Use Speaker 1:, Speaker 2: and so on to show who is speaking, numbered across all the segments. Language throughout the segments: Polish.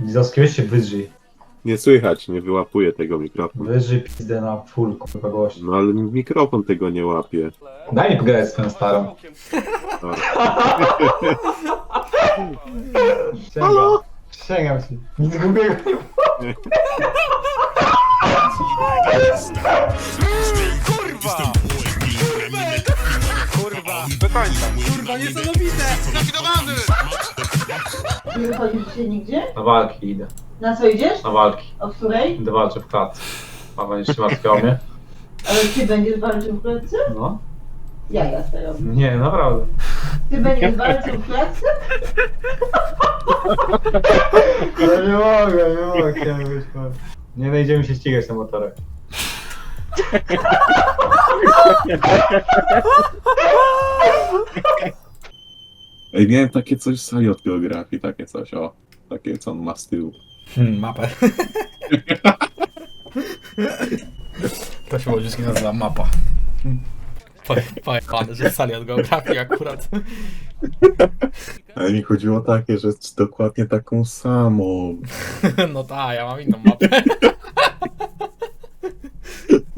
Speaker 1: Weź się wydrzyj.
Speaker 2: Nie słychać, nie wyłapuje tego mikrofon.
Speaker 1: Wyżej pizdę na full, kurwa, gość.
Speaker 2: No ale mikrofon tego nie łapie.
Speaker 1: Daj mi pogadać z twoją starą. Sięgam. Sięgam ci. Nic głupiego nie ma.
Speaker 3: Kurwa! Kurwa! Końca. Kurwa, niesamowite! Zlikwidowany!
Speaker 4: Nie wychodzisz dzisiaj nigdzie?
Speaker 1: Na walki idę.
Speaker 4: Na co idziesz?
Speaker 1: Na walki.
Speaker 4: O której?
Speaker 1: Idę walczę w klatce. Mama nie się martwi o mnie.
Speaker 4: Ale ty będziesz walczył w klatce?
Speaker 1: No.
Speaker 4: Ja ja stoję.
Speaker 1: Nie, naprawdę.
Speaker 4: Ty będziesz walczył w klatce?
Speaker 1: Ja nie mogę, nie mogę. Chciałem być. Nie najdziemy się ścigać na motorach.
Speaker 2: Ej, miałem takie coś w sali od geografii, takie coś, o. Takie, co on ma z tyłu.
Speaker 5: Hmm, mapę. To się łodziski nazywa mapa. Poje- Pojechane, że sali od geografii akurat.
Speaker 2: Ale mi chodziło takie, że jest dokładnie taką samą.
Speaker 5: No tak, ja mam inną mapę.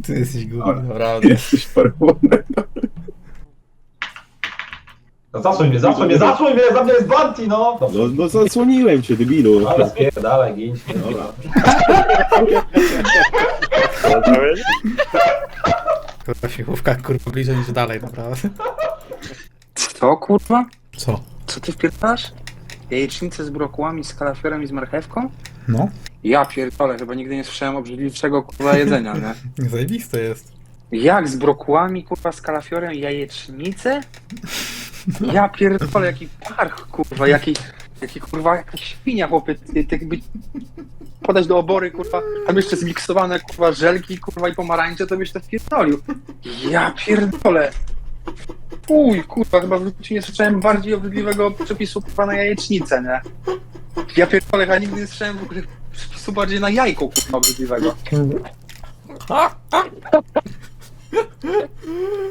Speaker 5: Ty jesteś głupi, naprawdę.
Speaker 2: Jesteś parłonem.
Speaker 1: No zasłoń mnie, zasłoń mnie, zasłoń mnie, za mnie jest Banti, no! Dobrze.
Speaker 2: No, no zasłoniłem cię, debilu.
Speaker 1: Ale spierdalaj, ginź.
Speaker 2: Dobra.
Speaker 5: Kurwa śmiechówka, kurwa bliżej niż dalej, naprawdę.
Speaker 6: Co kurwa?
Speaker 5: Co?
Speaker 6: Co ty wpierdalasz? Jajecznicę z brokułami, z kalafiorem i z marchewką?
Speaker 5: No,
Speaker 6: Ja pierdolę, chyba nigdy nie słyszałem obrzydliwszego kurwa jedzenia, nie?
Speaker 5: zajebiste jest.
Speaker 6: Jak z brokułami, kurwa, z kalafiorem jajecznicę? Ja pierdolę, jaki parch, kurwa, jaki, jaki kurwa, jaka świnia, chłopie, ty jakby podać do obory, kurwa, tam jeszcze zmiksowane, kurwa, żelki, kurwa, i pomarańcze, to byś to wpierdolił. Ja pierdolę. Uj, kurwa, chyba w życiu nie słyszałem bardziej obrzydliwego przepisu, kurwa, na jajecznicę, nie? Ja pierdolę, chyba nigdy nie słyszałem w ogóle przepisu bardziej na jajko, kurwa, obrzydliwego.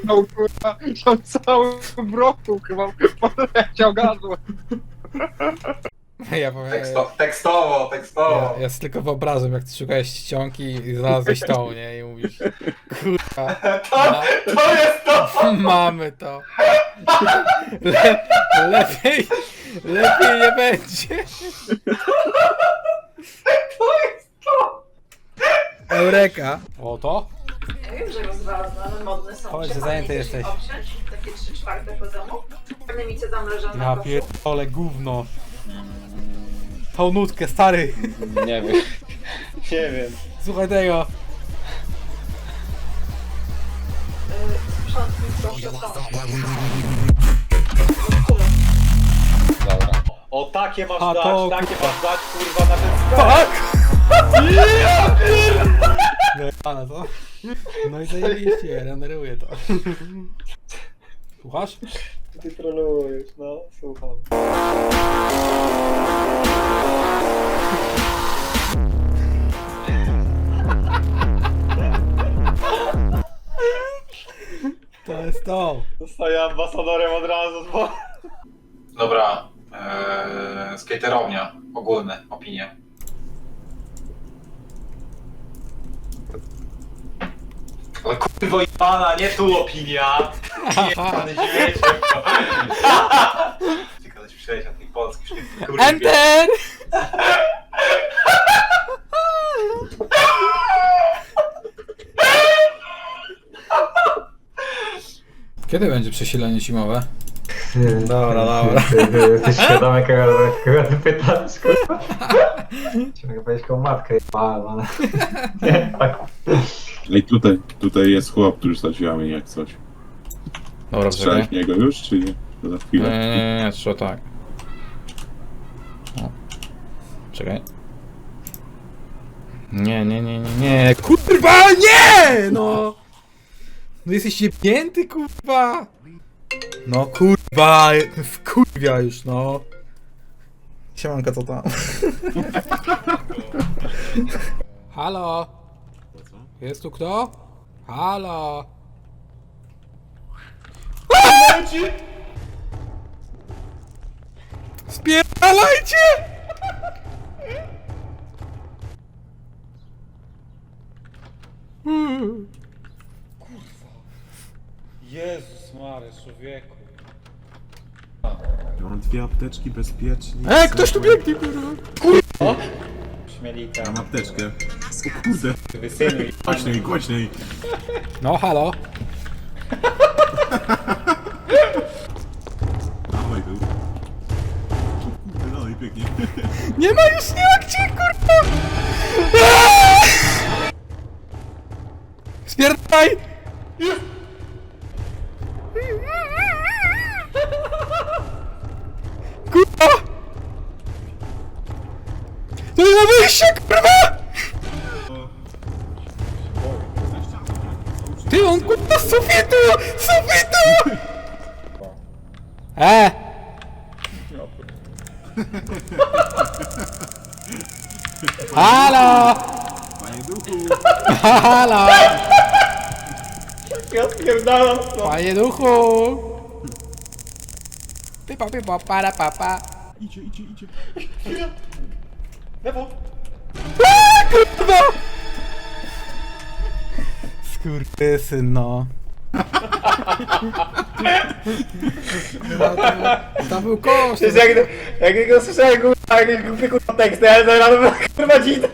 Speaker 6: No kurwa, to cały broku chyba poleciał gazu.
Speaker 5: Ja powiem,
Speaker 7: Teksto, tekstowo, tekstowo.
Speaker 5: ja, ja z tylko wyobrażam, jak ty szukałeś ściągi i znalazłeś tą, nie? I mówisz, kurwa,
Speaker 7: To, to jest to!
Speaker 5: mamy to. Le, lepiej, lepiej nie będzie.
Speaker 7: To jest to!
Speaker 5: Eureka. O to?
Speaker 4: Ja wiem, że rozwalam, ale modne są.
Speaker 5: Chodź,
Speaker 4: Przepadnie
Speaker 5: zajęty jesteś.
Speaker 4: Takie trzy czwarte po domu. Pewnymi co tam leżą na
Speaker 5: Ja
Speaker 4: koszu.
Speaker 5: pierdolę gówno. Tą nutkę, stary.
Speaker 8: Nie wiem. Nie wiem.
Speaker 5: Słuchaj tego.
Speaker 4: Y, Sprzątnij proszę tą.
Speaker 8: Dobra. O takie masz
Speaker 5: A,
Speaker 8: dać,
Speaker 5: to
Speaker 8: takie
Speaker 5: kurwa.
Speaker 8: masz dać, kurwa, na ten
Speaker 5: Tak! No i zajebiście, renderuję to. Słuchasz?
Speaker 8: Ty trolujesz, no, słucham.
Speaker 5: To jest to.
Speaker 8: Zostaję ambasadorem od razu, bo...
Speaker 7: Dobra, eee, skaterownia, ogólne opinie. Ale kurwo jebana, nie tu opinia! Jebany śmiecie! Ty kiedyś przejść na tej polskiej szybki, kurwa.
Speaker 5: Enter! Kiedy będzie przesilenie zimowe? Dobra, dobra.
Speaker 1: Jesteś świadomy, kogo, kogo ty pytasz, kurwa? Chciałem powiedzieć koło matkę, jebałem, ale... Nie, tak.
Speaker 2: Ej, tutaj, tutaj jest chłop, który mnie jak coś.
Speaker 5: Dobra,
Speaker 2: Strzelać w niego już, czy nie? To za
Speaker 5: Nie,
Speaker 2: chwilę.
Speaker 5: nie, nie, nie, trzeba tak. O. Czekaj. Nie, nie, nie, nie, nie, kurwa, nie! No! No jesteś jebnięty, kurwa! No kurwa, kurwa już, no. Siemanka, co tam? Halo? Jest tu kto? Halo! Spierdalajcie! Kurwa.
Speaker 1: Jezus Mary, człowieku.
Speaker 9: Mam dwie apteczki bezpiecznie.
Speaker 5: E, ktoś tu biegnie, kurwa!
Speaker 1: Kurwa! Śmieli.
Speaker 9: Mam apteczkę. O kurde,
Speaker 1: Wysynuj.
Speaker 9: głośniej, głośniej.
Speaker 5: No, halo.
Speaker 9: Dawaj był. O kurde, dalej biegnie.
Speaker 5: Nie ma już, nie ma gdzie, kurwa! Spierdaj! Kurwa! To nie ma wyjścia, kurwa! On kurwa z sufitu! Sufitu! E! Halo!
Speaker 9: Panie duchu.
Speaker 5: Halo!
Speaker 1: Ja spierdalam to.
Speaker 5: Panie duchu! Pipa, pipa, para, papa.
Speaker 9: Idzie, idzie, idzie.
Speaker 1: Lewo.
Speaker 5: Kurwa! Skurwysyn, no. No, to, to był koszt.
Speaker 1: To jest jak, jak go słyszałem, kurwa, jakieś głupie kurwa teksty, ale zaraz kurwa dzida.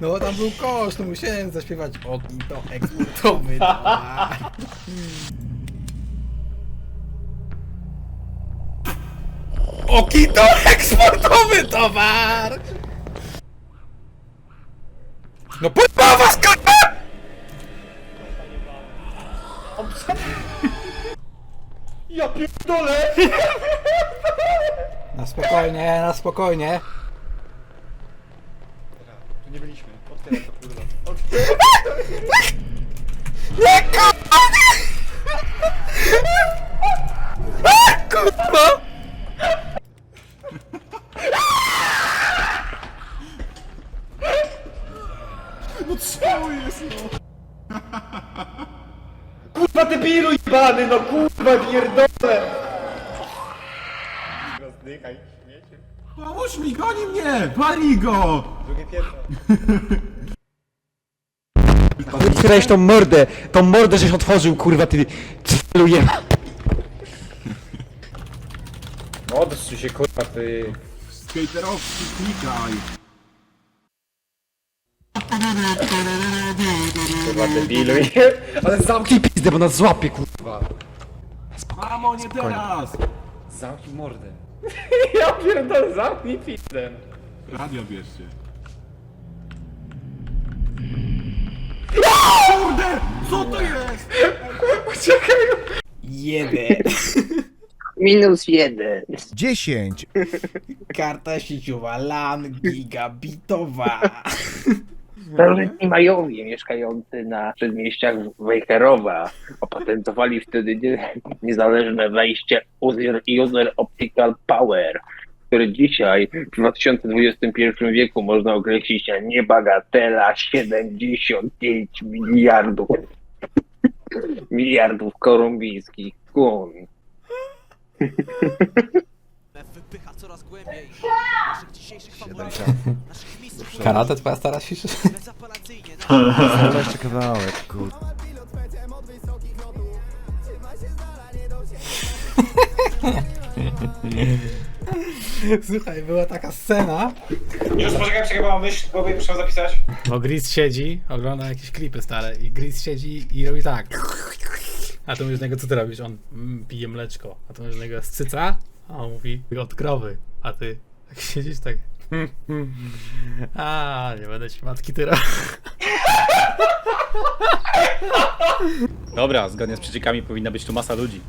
Speaker 5: No tam był koszt, no musiałem zaśpiewać ogień to eksportowy. No. Oki to eksportowy towar! No podoba was kurwa!
Speaker 1: Ja pierdolę.
Speaker 5: Na spokojnie, na spokojnie.
Speaker 1: Tu nie byliśmy. Otwieraj to kurwa.
Speaker 5: Kurwa!
Speaker 9: No co jest no?
Speaker 1: Kurwa ty pilu jebany, no kurwa pierdolę. Rozdychaj, śmiecie.
Speaker 9: Pomóż mi, goni mnie! Pali go!
Speaker 1: Drugie piętro.
Speaker 10: Otwierałeś tą mordę, tą mordę żeś otworzył, kurwa, ty cweluje.
Speaker 1: Odsuń się kurwa ty.
Speaker 9: Skaterowski, klikaj.
Speaker 1: Kurwa debilu. Ale zamknij,
Speaker 10: pizdę, bo nas złapie, kurwa.
Speaker 9: Mamo, nie teraz!
Speaker 1: zamknij mordę. Ja pierdolę, zamknij pizdę.
Speaker 9: Radio bierzcie. Kurde! Co to jest?
Speaker 5: Jeden.
Speaker 11: Minus jeden.
Speaker 12: 10,
Speaker 5: Karta sieciowa LAN gigabitowa.
Speaker 11: Starożytni Majowie mieszkający na przedmieściach Wejherowa opatentowali wtedy nie, niezależne wejście User, User Optical Power, które dzisiaj w 2021 wieku można określić jako niebagatela 75 miliardów miliardów kolumbijskich kun.
Speaker 13: wypycha coraz głębiej. Naszych dzisiejszych faworytów, naszych
Speaker 5: Karate twoja stara się.
Speaker 13: bezapelacyjnie.
Speaker 12: jeszcze kawałek, kur...
Speaker 5: Słuchaj, była taka scena.
Speaker 14: Już poczekaj, poczekaj, bo mam myśl w głowie, muszę zapisać.
Speaker 5: Bo Gris siedzi, ogląda jakieś klipy stare i Gris siedzi i robi tak. A to mówisz do niego, co ty robisz? On mm, pije mleczko. A to mówisz do niego, scyca? A on mówi, od krowy. A ty tak siedzisz tak. A, nie będę ci matki tyra.
Speaker 1: Dobra, zgodnie z przeciekami powinna być tu masa ludzi.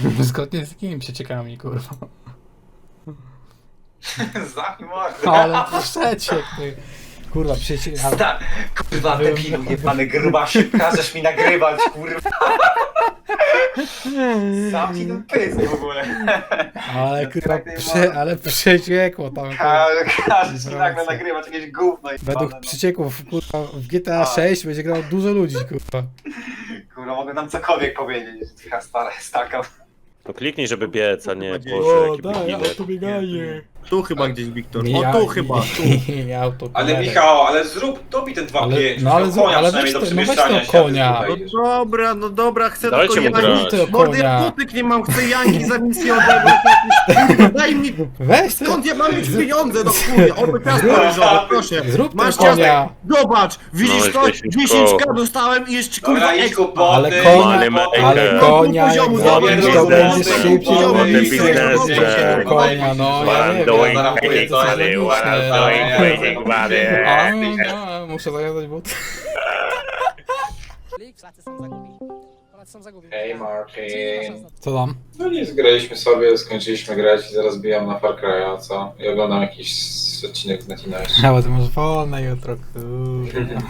Speaker 5: Zgodnie z jakimi przeciekami, kurwa. No, Ale przeciek, ty. Kurwa, przeciek. ale-
Speaker 14: Sta- Kurwa debilu, jebany grubasie, każesz mi nagrywać, kurwa. Zamknij ten pysk w ogóle.
Speaker 5: Ale kurwa, prze, ale przeciekło tam. Kurwa.
Speaker 14: Ka- Każesz mi nagle nagrywać jakieś gówno
Speaker 5: Według
Speaker 14: no.
Speaker 5: przecieków kurwa, w GTA 6 będzie grało dużo ludzi, kurwa.
Speaker 14: Kurwa, mogę nam cokolwiek powiedzieć, ja stara jest taka.
Speaker 3: To kliknij, żeby biec, a nie
Speaker 5: O,
Speaker 3: Boże, jaki
Speaker 5: daj,
Speaker 3: beginner.
Speaker 5: autobieganie.
Speaker 7: Tu chyba gdzieś, Wiktor. O, tu chyba, tu.
Speaker 5: Miał to
Speaker 1: Ale. Michał, ale zrób, dobij ten 2-5.
Speaker 5: Ale-
Speaker 1: Ale,
Speaker 5: no ale zrób-
Speaker 1: konia
Speaker 5: ale
Speaker 1: przynajmniej
Speaker 5: weź
Speaker 1: do
Speaker 5: te- no weź
Speaker 1: przemieszczania
Speaker 5: tego konia.
Speaker 7: No dobra, no dobra, chcę
Speaker 3: Dajcie
Speaker 7: tylko
Speaker 3: mu
Speaker 7: Janki.
Speaker 3: grać.
Speaker 5: Tego
Speaker 7: Mordy,
Speaker 5: konia.
Speaker 7: ja potyk nie mam, chcę Janki za misję odebrać. Daj mi,
Speaker 5: Weź ty,
Speaker 7: skąd ja mam mieć pieniądze do chuja? Oby ciasto ryżowe, proszę.
Speaker 5: zrób
Speaker 7: Masz
Speaker 5: tego konia.
Speaker 7: ciasto, zobacz, widzisz
Speaker 3: No,
Speaker 7: to?
Speaker 3: jesteś
Speaker 7: 10k dostałem i jeszcze kurwa
Speaker 1: Dobra, idź
Speaker 7: ekstra.
Speaker 1: kupoty,
Speaker 5: Ale konia-. Ale
Speaker 3: Ej,
Speaker 5: konia, jak
Speaker 7: poziomu
Speaker 5: zrobisz, to
Speaker 1: zrobię,
Speaker 5: będziesz
Speaker 1: zrobię,
Speaker 5: szybciej
Speaker 1: zrobię,
Speaker 7: zrobię,
Speaker 3: zrobię,
Speaker 5: konia, no ja nie wiem.
Speaker 1: Zarampuję,
Speaker 3: crazy
Speaker 1: co jest
Speaker 3: doing crazy body.
Speaker 5: A, no, muszę zagadać buty.
Speaker 15: Polacy są zagubieni. Polacy są zagubieni.
Speaker 1: Hej Martin.
Speaker 5: Co tam?
Speaker 1: No nic, graliśmy sobie, skończyliśmy grać i zaraz bijam na Far Cry'a, co? I oglądam jakiś odcinek z Natina jeszcze.
Speaker 5: Bo ty masz wolne jutro, kurwa.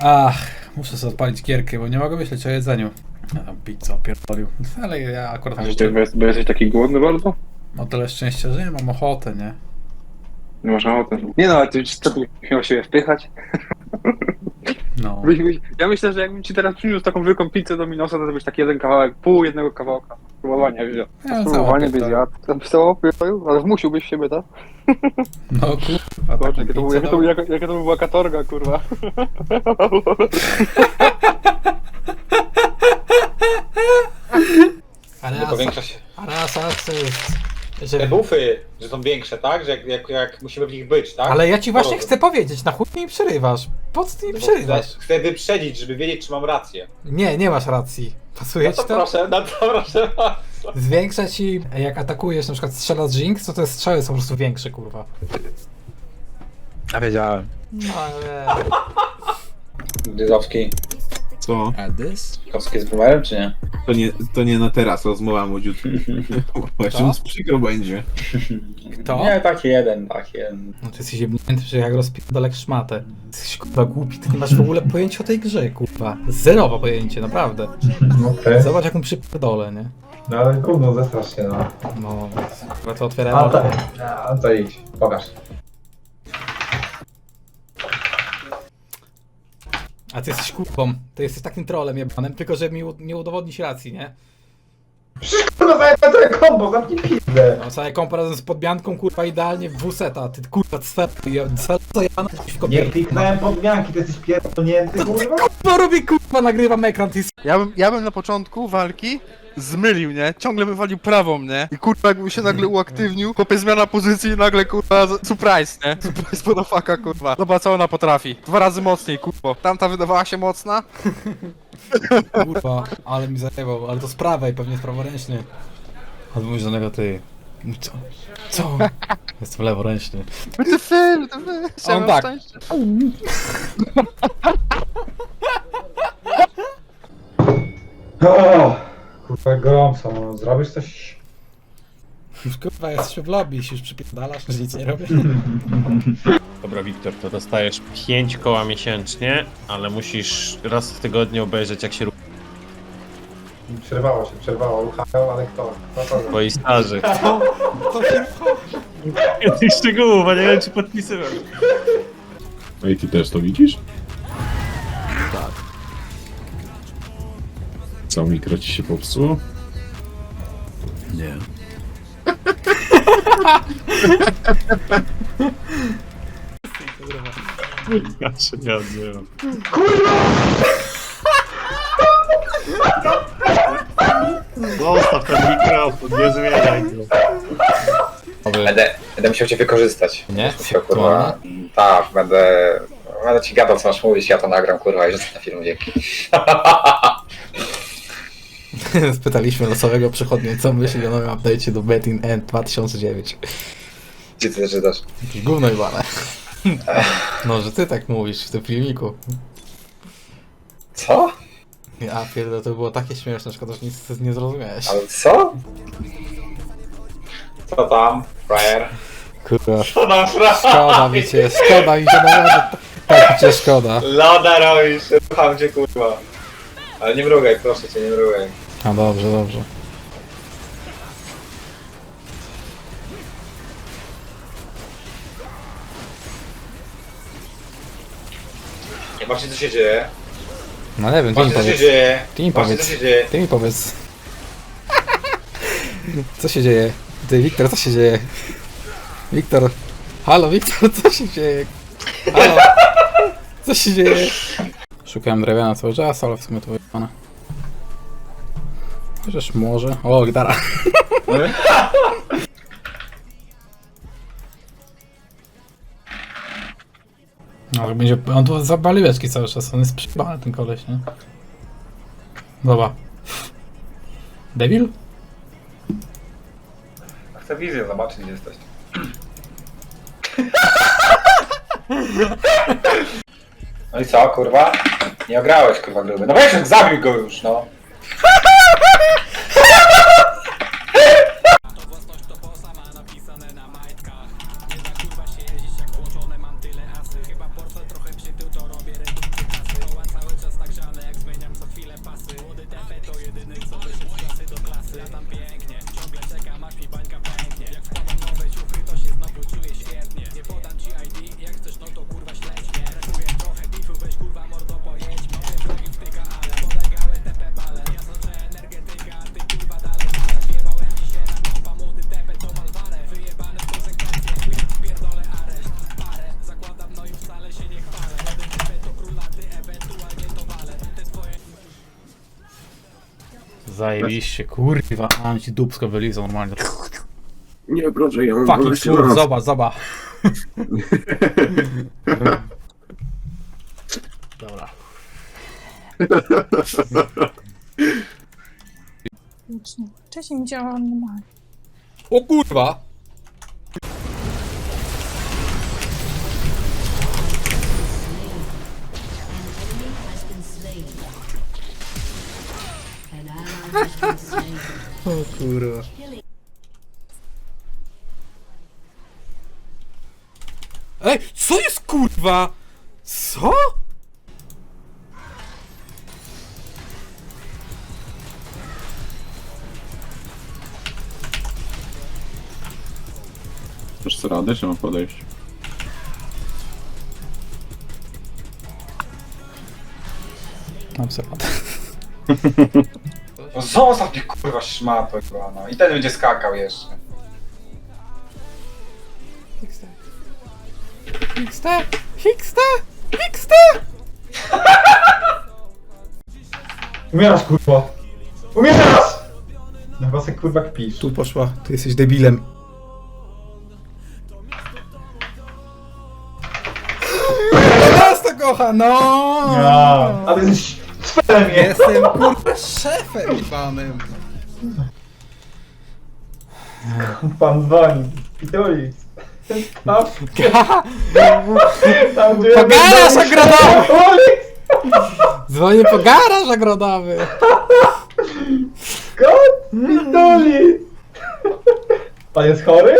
Speaker 5: Ach, muszę sobie odpalić gierkę, bo nie mogę myśleć o jedzeniu. A tam pizza pierdolił. Ale ja akurat mam,
Speaker 6: Że ty bo jesteś taki głodny bardzo?
Speaker 5: mam tyle szczęścia, że nie mam ochoty, nie?
Speaker 6: Nie masz ochoty. Nie no, ale ty co tu miał siebie wpychać?
Speaker 5: No.
Speaker 6: Byś- byś- Ja myślę, że jakbym ci teraz przyniósł taką wielką pizzę do Minosa, to byś taki jeden kawałek, pół jednego kawałka. Spróbowania wziął.
Speaker 5: Ja
Speaker 6: Spróbowanie byś zjadł. Tam pisało, ale wmusiłbyś w siebie, tak?
Speaker 5: No kurwa,
Speaker 6: Zobacz,
Speaker 5: taką
Speaker 6: jakie to, był- to, jaka, jaka to była katorga, kurwa.
Speaker 5: Ale
Speaker 1: Tylko
Speaker 5: asa,
Speaker 1: większość...
Speaker 5: ale jest...
Speaker 1: Te
Speaker 5: Że...
Speaker 1: bufy, że są większe, tak? Że jak, jak, jak musimy w nich być, tak?
Speaker 5: Ale ja ci właśnie
Speaker 1: No.
Speaker 5: chcę powiedzieć, na chuj mi przerywasz. Po co ty mi
Speaker 1: Bo
Speaker 5: przerywasz?
Speaker 1: Chcę, chcę wyprzedzić, żeby wiedzieć, czy mam rację.
Speaker 5: Nie, nie masz racji. Pasuje
Speaker 1: No to
Speaker 5: ci to?
Speaker 1: proszę, no to proszę bardzo.
Speaker 5: Zwiększa ci, jak atakujesz, na przykład strzela z Jinx, to te strzały są po prostu większe, kurwa.
Speaker 12: A wiedziałem.
Speaker 5: No ale...
Speaker 1: Dyzowski.
Speaker 9: Co?
Speaker 1: Kowski z boomerem, czy nie?
Speaker 9: To nie, to nie na teraz, rozmowa młodziutka. Właśnie mu przykro będzie.
Speaker 5: Kto?
Speaker 1: Nie, taki jeden, taki jeden.
Speaker 5: No ty jesteś jebnięty, że jak rozpierdolek szmatę. Jesteś kurwa głupi, ty nie masz w ogóle pojęcia o tej grze, kurwa. Zerowe pojęcie, naprawdę.
Speaker 16: Okej.
Speaker 5: Zobacz jak mu przypierdolę, nie?
Speaker 16: No ale gówno, zestrasz się, no.
Speaker 5: No, chyba to otwieram
Speaker 16: A
Speaker 5: oczy.
Speaker 16: to, a to idź, pokaż.
Speaker 5: A ty jesteś kurwą. Ty jesteś takim trolem jebanym, tylko że mi u- nie udowodnisz racji, nie?
Speaker 16: Kurwa, zajmę to kombo, zamknij pizdę.
Speaker 5: No całe kompa razem z podmianką, kurwa, idealnie w wuseta. Ty kurwa, cwer, ja, co ja na w
Speaker 16: Nie
Speaker 5: kopię.
Speaker 16: kliknąłem podmianki, ty jesteś pierdolnięty, kurwa.
Speaker 5: No robię kurwa, nagrywam ekran, ty
Speaker 7: Ja bym, ja bym na początku walki zmylił, nie? Ciągle bym walił prawą, nie? I kurwa jakbym się nagle uaktywnił, chłopie zmiana pozycji i nagle kurwa z- surprise, nie? Surprise motherfucker, kurwa. Zobacz co ona potrafi. Dwa razy mocniej, kurwa. Tamta wydawała się mocna.
Speaker 5: Kurwa, ale mi zajebał, ale to z prawej, pewnie z praworęczny. Odmówisz do niego ty. Co? Co? Jestem leworęczny.
Speaker 7: Ty film, ty film.
Speaker 5: On tak.
Speaker 16: O, kurwa, gorąco, no. Zrobisz coś?
Speaker 5: Już kurwa, jesteśmy w lobby, się już przypierdalasz, że nic nie robię.
Speaker 3: Dobra, Wiktor, to dostajesz 5 koła miesięcznie, ale musisz raz w tygodniu obejrzeć, jak się
Speaker 16: Przerwało się, przerwało, ruchają, ale kto? Kto to?
Speaker 3: twoi starzy.
Speaker 5: To się
Speaker 3: Tych szczegółów, a nie wiem, czy podpisywać.
Speaker 9: Ej, ty też to widzisz? Tak. Co, mikro ci się popsuło?
Speaker 12: Nie.
Speaker 3: Ja się nie odzywam. Kurwa! Zostaw ten mikrofon, nie zmieniaj go.
Speaker 1: Będę, będę musiał cię wykorzystać.
Speaker 5: Nie?
Speaker 1: Musiał, kurwa. Tak, będę... Będę ci gadał, co masz mówić, ja to nagram, kurwa, i rzucę na film, dzięki.
Speaker 5: Spytaliśmy losowego przechodnia, co myśli o nowym update'cie do Betting End 2009.
Speaker 1: Gdzie ty zaczynasz?
Speaker 5: Jakieś gówno jebane. No, że ty tak mówisz w tym filmiku.
Speaker 1: Co?
Speaker 5: Ja pierdolę, to było takie śmieszne, szkoda, że nic nie zrozumiałeś.
Speaker 1: Ale co? Co tam, frajer?
Speaker 5: Kurwa,
Speaker 1: Co tam, frajer?
Speaker 5: szkoda mi cię, szkoda mi cię, naprawdę, tak mi cię szkoda.
Speaker 1: Loda robisz, rucham cię, kurwa. Ale nie mrugaj, proszę cię, nie mrugaj.
Speaker 5: A dobrze, dobrze.
Speaker 1: Nie patrzcie, co się dzieje.
Speaker 5: No nie wiem, ty mi
Speaker 1: Patrzcie, co się
Speaker 5: powiedz.
Speaker 1: dzieje.
Speaker 5: Ty mi
Speaker 1: Patrzcie,
Speaker 5: powiedz.
Speaker 1: co się dzieje.
Speaker 5: Ty mi powiedz. Co się dzieje? Ty, Wiktor, co się dzieje? Wiktor. Halo, Wiktor, co się dzieje? Halo. Co się dzieje? Szukałem drewiana cały czas, ale w sumie to wyjebane. Chociaż może. O, gitara. No, będzie. On tu zapaliłeczki cały czas, on jest przyjebany ten koleś, nie? Dobra. Debil?
Speaker 6: Chcę wizję zobaczyć, gdzie jesteś. No i co, kurwa? Nie ograłeś, kurwa, gruby. No weź, zabił go już, no.
Speaker 5: Zajebiście, kurwa. Mam ci dupsko wylizą normalnie.
Speaker 2: Nie, proszę, ja mam
Speaker 5: Fucking
Speaker 2: 12
Speaker 5: kurwa, zobacz, zobacz. Dobra.
Speaker 4: Wcześniej mi działał normalnie.
Speaker 5: O kurwa! Kurwa. Ej, co jest kurwa? Co?
Speaker 2: Też co radę, czy mam podejść?
Speaker 5: Mam sobie.
Speaker 6: No zostaw mnie, kurwa, szmato, kurwa, no. I ten będzie skakał jeszcze.
Speaker 5: XT! XT! XT!
Speaker 1: Umierasz, kurwa! Umierasz! No chyba se kurwa kpisz.
Speaker 5: Tu poszła, ty jesteś debilem. Nas to kocha, no!
Speaker 1: Ja, a ty jesteś cfelem jest!
Speaker 5: Jestem kurwa szefem panem.
Speaker 1: Pan dzwoni. Pitulis. Tam, tam gdzie...
Speaker 5: Po garaż ogrodowy! Dzwonię po garaż ogrodowy.
Speaker 1: Kot! Pitulis! Pan jest chory?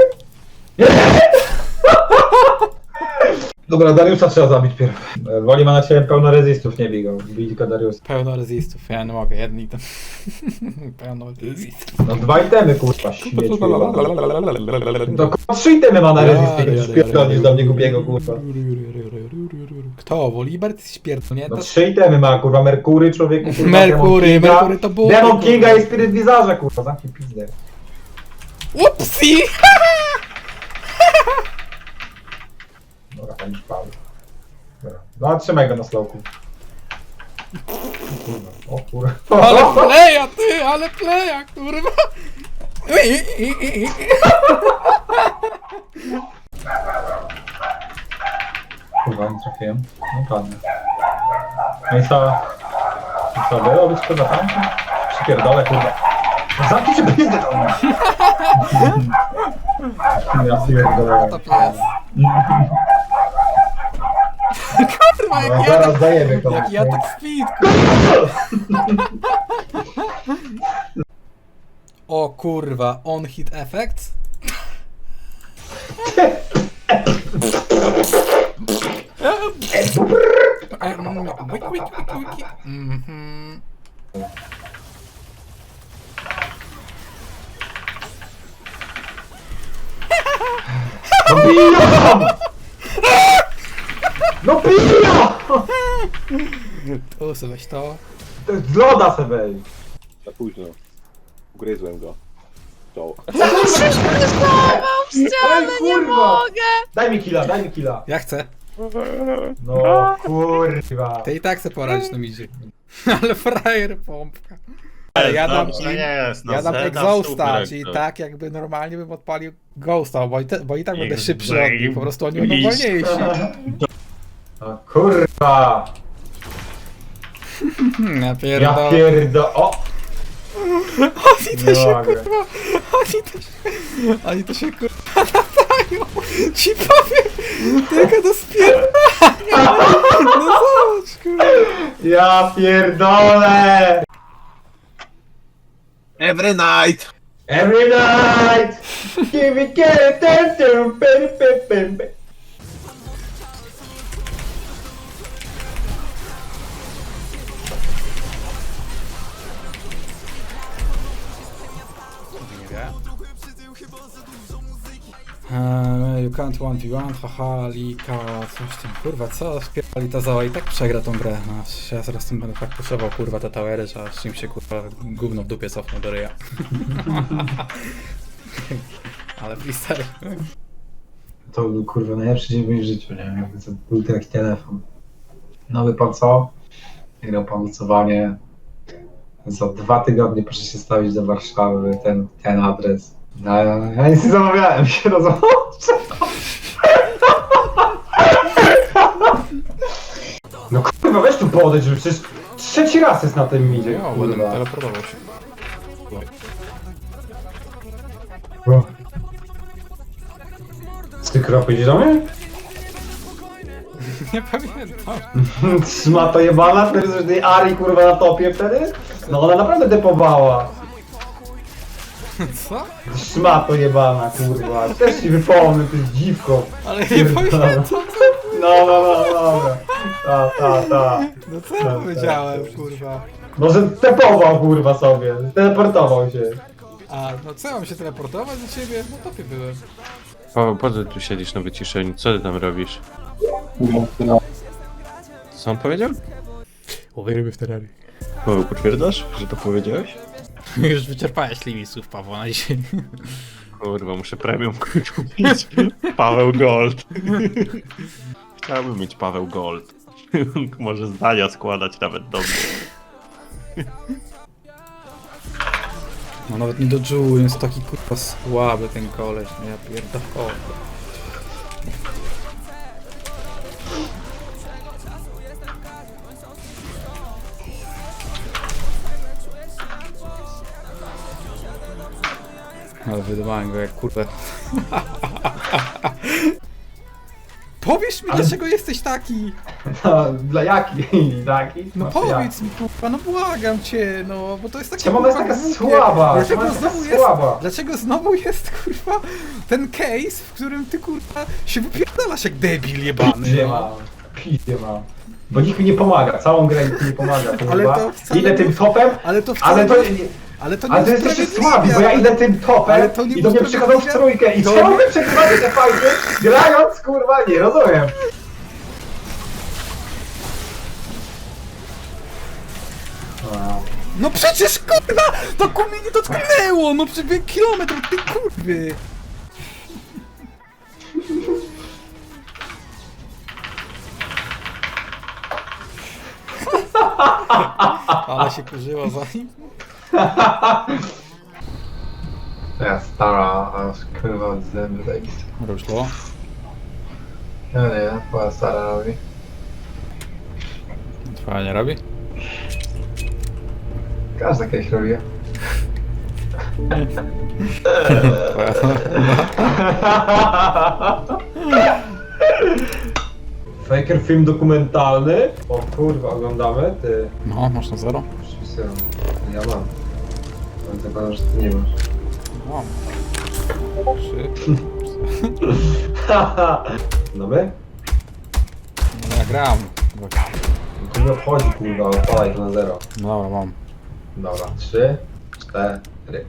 Speaker 1: Nie! Dobra, Dariusza trzeba zabić pierw. Woli ma na ciebie pełno rezistów, nie bij go. Bij go Dariusa.
Speaker 5: Pełno rezistów, ja nie mogę, jedni tam. Pełno rezistów.
Speaker 1: No dwa itemy, kurwa. To kurwa trzy itemy ma na rezisty, spierdolisz do mnie głupiego, kurwa.
Speaker 5: Kto? Wolibert jest pierdolnięta?
Speaker 1: No trzy itemy ma, kurwa, Merkury, człowieku, kurwa,
Speaker 5: Merkury,
Speaker 1: Demon Kinga.
Speaker 5: Merkury to było.
Speaker 1: Demon Kinga i Spirit Wizarza, kurwa, zamknij pizdę.
Speaker 5: Upsi!
Speaker 1: Dobra, tam już padł. Dobra. No, trzymaj go na slowku. Kurwa, o kurwa.
Speaker 5: Ale playa, ty, ale playa, kurwa!
Speaker 1: Kurwa, nie trafiłem. No padnę. No i co? I co, było być kurwa tam? Przypierdolę, kurwa. Zamknij się pizdę do mnie! Ja pierdolę.
Speaker 5: To pies. Kurwa,
Speaker 1: No,
Speaker 5: jak ja
Speaker 1: zaraz zajebie komuś.
Speaker 5: Jak ja tak speed, kurwa. O kurwa, on hit effect? Wiki, wiki, wiki, wiki. Mhm.
Speaker 1: No! No!
Speaker 5: Tu sobie weź to.
Speaker 1: To jest Z loda se weź.
Speaker 2: Za późno. Ugryzłem go.
Speaker 1: Ale kurwa! Daj mi killa, daj mi killa.
Speaker 5: Ja chcę.
Speaker 1: No kurwa.
Speaker 5: Ty i tak chcę poradzić na midzie. Ale frajer pompka. Ale ja dam,
Speaker 3: Dobrze jest, no,
Speaker 5: ja dam
Speaker 3: Zelda
Speaker 5: exhausta,
Speaker 3: super,
Speaker 5: czyli
Speaker 3: to-
Speaker 5: tak jakby normalnie bym odpalił ghosta, bo i, te, bo i tak będę szybszy od nich, po prostu oni będą wolniejsi.
Speaker 1: No kurwa.
Speaker 5: Ja
Speaker 1: Ja
Speaker 5: pierdolę.
Speaker 1: pierdo... O!
Speaker 5: Oni to się kurwa, oni to się, oni to się kurwa nadają. Ci powiem, tylko do spierdania. No zobacz kurwa.
Speaker 1: Ja pierdolę!
Speaker 2: Every night!
Speaker 1: Every night! Give pim, pim, pim, pim.
Speaker 5: You can't 1v1, haha, Lika, coś tam, kurwa, co spierdoli ta zała i tak przegra tą grę, no, ja zaraz tym będę tak puszował, kurwa, te towery, że aż im się, kurwa, gówno w dupie cofną do ryja. Ale freestyle.
Speaker 1: To był kurwa najlepszy dzień w moim życiu, nie? Jakby to był taki telefon. Nowy pan co? Grał pan nocowanie. Za dwa tygodnie proszę się stawić do Warszawy, ten, ten adres. No, ja, ja nic nie zamawiałem się rozłączę. No kurwa, weź tu podejdź, że przecież trzeci raz jest na tym midzie,
Speaker 5: No, będę
Speaker 1: kurwa.
Speaker 5: teleportował się.
Speaker 1: O. Ty do mnie?
Speaker 5: Nie pamiętam.
Speaker 1: Szmata jebana, wtedy że tej Ari kurwa na topie wtedy? No ona naprawdę depowała.
Speaker 5: Co?
Speaker 1: Szmato jebana kurwa. Też ci wypomnę, ty dziwko.
Speaker 5: Ale nie
Speaker 1: Pierdolę.
Speaker 5: pamiętam.
Speaker 1: No, no, no, dobra. Ta, ta, ta.
Speaker 5: No co ja powiedziałem, kurwa?
Speaker 1: Może tepował kurwa sobie. Teleportował się.
Speaker 5: A, no co, mam się teleportować do ciebie? No topie byłem.
Speaker 3: Paweł, po co tu siedzisz na wyciszeniu? Co ty tam robisz? Co on powiedział?
Speaker 5: Uwierzymy w Ferrari.
Speaker 3: Paweł, potwierdzasz, że to powiedziałeś?
Speaker 5: Już wyczerpałeś limitów Pawła na dzisiaj.
Speaker 3: Kurwa, muszę premium kupić. Paweł Gold. Chciałbym mieć Paweł Gold. Może zdania składać nawet do mnie.
Speaker 5: No nawet nie dodżuł, jest taki kurwa słaby ten koleś, no ja pierdolę. Ale wydawałem go jak kurwa. Powiesz mi,
Speaker 1: Ale-
Speaker 5: dlaczego jesteś taki?
Speaker 1: No, dla jaki? Taki?
Speaker 5: No
Speaker 1: Znaczy
Speaker 5: powiedz mi, kurwa, no błagam cię, no, bo to jest takie
Speaker 1: Czemu ona jest
Speaker 5: kurwa,
Speaker 1: taka
Speaker 5: głupie.
Speaker 1: słaba?
Speaker 5: Dlaczego
Speaker 1: ona jest
Speaker 5: znowu
Speaker 1: taka
Speaker 5: jest,
Speaker 1: słaba?
Speaker 5: dlaczego znowu jest, kurwa, ten case, w którym ty, kurwa, się wypierdalasz jak debil jebany,
Speaker 1: Pidzie
Speaker 5: no.
Speaker 1: mam. Pidzie mam. Bo nikt mi nie pomaga, całą grę nikt mi nie pomaga, kurwa.
Speaker 5: Ale to wcale
Speaker 1: Idę
Speaker 5: nie-
Speaker 1: tym topem,
Speaker 5: Ale to wcale
Speaker 1: ale to...
Speaker 5: nie, ale to nie
Speaker 1: Ale to jesteście słabi, bo ja idę tym
Speaker 5: ale
Speaker 1: topem
Speaker 5: to nie
Speaker 1: i do mnie przychodzą w trójkę i
Speaker 5: to
Speaker 1: czemu wy przegrywacie te fajty, grając, kurwa, nie rozumiem. Wow.
Speaker 5: No przecież, kurwa, to ku mnie nie dotknęło, no przebieg kilometr, ty kurwy. Ale się kurzyło za nim.
Speaker 1: Ja stara, aż kurwa od zęby zajście.
Speaker 5: Ruszło.
Speaker 1: Ja nie, twoja stara robi.
Speaker 5: Twoja nie robi?
Speaker 1: Każda kiedyś robi.
Speaker 5: Twoja
Speaker 1: Faker film dokumentalny? O kurwa, oglądamy? Ty.
Speaker 5: No, masz na zero?
Speaker 1: Oczywiście, ja mam. Ale zakładam, że ty nie masz.
Speaker 5: Mam. Trzy.
Speaker 1: Dobry?
Speaker 5: No ja gram.
Speaker 1: To nie obchodzi kurwa, odpalaj to na zero.
Speaker 5: No dobra, mam.
Speaker 1: Dobra, trzy, cztery.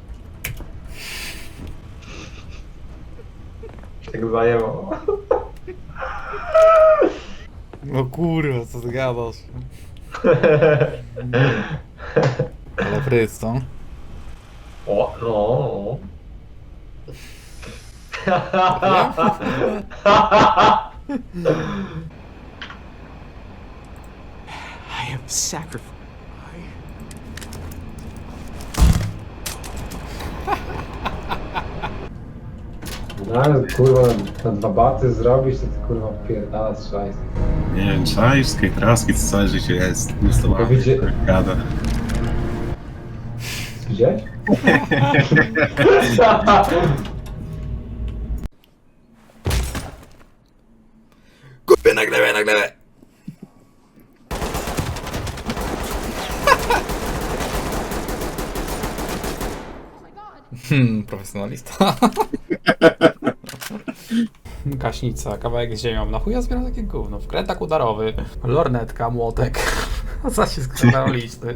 Speaker 1: Tego zajęło.
Speaker 5: No kurwa, co ty gadasz? Ale fryz, co?
Speaker 1: O, no, no.
Speaker 9: I am sacrificed.
Speaker 1: No kurwa, na dwa baty zrobić, to ty kurwa pierdala strzelaj.
Speaker 2: Nie wiem, czaisz z tej traski, co całe życie jest.
Speaker 1: Bo widzie-
Speaker 2: Gada.
Speaker 1: Widziałeś?
Speaker 5: Kurwa, nagrywaj, nagrywaj! Hmm, profesjonalista. Gaśnica, kawałek z ziemią. Na chuja zbieram takie gówno. Wkrętak udarowy, lornetka, młotek, zacisk hydrauliczny.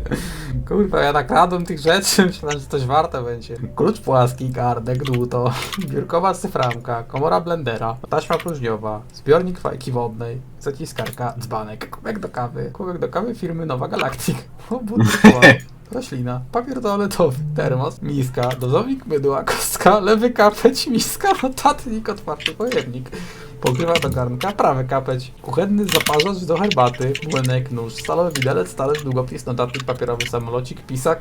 Speaker 5: Kurwa, ja nakradłem tych rzeczy, myślałem, że coś warte będzie. Klucz płaski, gardek, dłuto, biurkowa cyframka, komora blendera, taśma próżniowa, zbiornik fajki wodnej, zaciskarka, dzbanek, kubek do kawy, kubek do kawy firmy Nowa Galactic, obud szkła, roślina, papier toaletowy, termos, miska, dozownik mydła, kostka, lewy kapeć, miska, notatnik, otwarty pojemnik, pokrywa do garnka, prawy kapeć, kuchenny zaparzacz do herbaty, młynek, nóż, stalowy widelec, talerz, długopis, notatnik, papierowy samolocik, pisak,